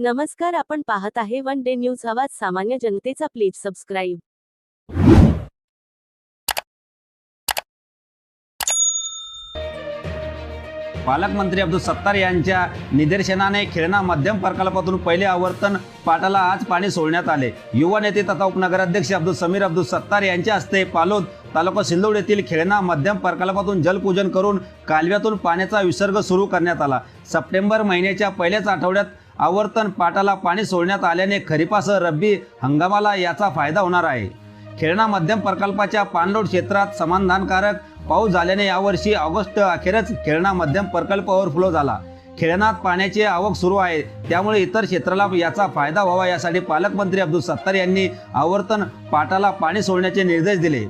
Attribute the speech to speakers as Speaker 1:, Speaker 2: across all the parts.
Speaker 1: नमस्कार आपण पाहत आहे वन डे न्यूज आवाज. सामान्य जनतेचा प्लीज सबस्क्राईब.
Speaker 2: पालकमंत्री अब्दुल सत्तार यांच्या निदर्शनाने खेळणा मध्यम प्रकल्पातून पहिले आवर्तन पाटाला आज पाणी सोडण्यात आले. युवा नेते तथा उपनगराध्यक्ष अब्दुल समीर अब्दुल सत्तार यांच्या हस्ते पालोद तालुका सिल्लोड येथील खेळणा मध्यम प्रकल्पातून जलपूजन करून कालव्यातून पाण्याचा विसर्ग सुरू करण्यात आला. सप्टेंबर महिन्याच्या पहिल्याच आठवड्यात आवर्तन पाटाला पाणी सोडण्यात आल्याने खरीपासह रब्बी हंगामाला याचा फायदा होणार आहे. खेळणा मध्यम प्रकल्पाच्या पाणलोट क्षेत्रात समाधानकारक पाऊस झाल्याने यावर्षी ऑगस्ट अखेरच खेळणा मध्यम प्रकल्प ओव्हरफ्लो झाला. खेळणात पाण्याची आवक सुरू आहे. त्यामुळे इतर क्षेत्राला याचा फायदा व्हावा यासाठी पालकमंत्री अब्दुल सत्तार यांनी आवर्तन पाटाला पाणी सोडण्याचे निर्देश दिले.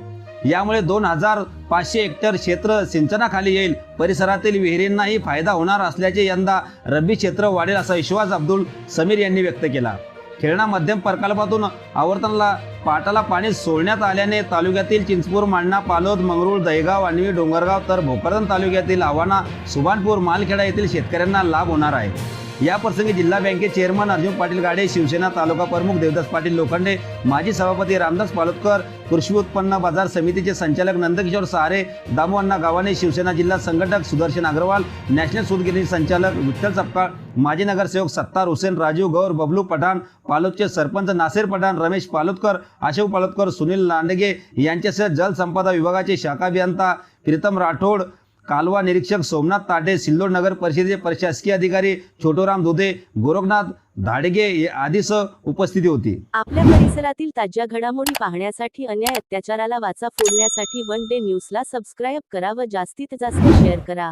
Speaker 2: यामुळे दोन हजार पाचशे हेक्टर क्षेत्र सिंचनाखाली येईल. परिसरातील विहिरींनाही फायदा होणार असल्याचे यंदा रब्बी क्षेत्र वाढेल असा विश्वास अब्दुल समीर यांनी व्यक्त केला. खेळणा मध्यम प्रकल्पातून आवर्तनला पाटाला पाणी सोडण्यात आल्याने तालुक्यातील चिंचपूर मांडणा पालोद मंगरूळ दहेगाव आणवी डोंगरगाव तर भोकरदन तालुक्यातील आव्हाना सुभानपूर मालखेडा येथील शेतकऱ्यांना लाभ होणार आहे. या प्रसंगी जिल्हा बँकेचे चेअरमन अर्जुन पाटील गाडे शिवसेना तालुका प्रमुख देवदास पाटील लोखंडे माजी सभापती रामदास पालोदकर कृषी उत्पन्न बाजार समितीचे संचालक नंदकिशोर सहारे दामू अण्णा गावाने शिवसेना जिल्हा संघटक सुदर्शन अग्रवाल नॅशनल सूतगिरणी संचालक विठ्ठल सपकाळ माजी नगरसेवक सत्तार हुसेन राजीव गौर बबलू पठाण पालोदचे सरपंच नासिर पठाण रमेश पालोदकर आशव पालोदकर सुनील लांडगे यांच्यासह जलसंपदा विभागाचे शाखा अभियंता प्रीतम राठोड कालवा निरीक्षक सोमनाथ ताटे सिल्लोड नगर परिषदेचे प्रशासकीय अधिकारी छोटोराम दुधे गोरखनाथ धाडगे आदीसह उपस्थिती होती.
Speaker 1: आपल्या परिसरातील ताज्या घडामोडी पाहण्यासाठी अन्याय अत्याचाराला वाचा फोडण्यासाठी वन डे न्यूजला सबस्क्राईब करा व जास्तीत जास्त शेअर करा.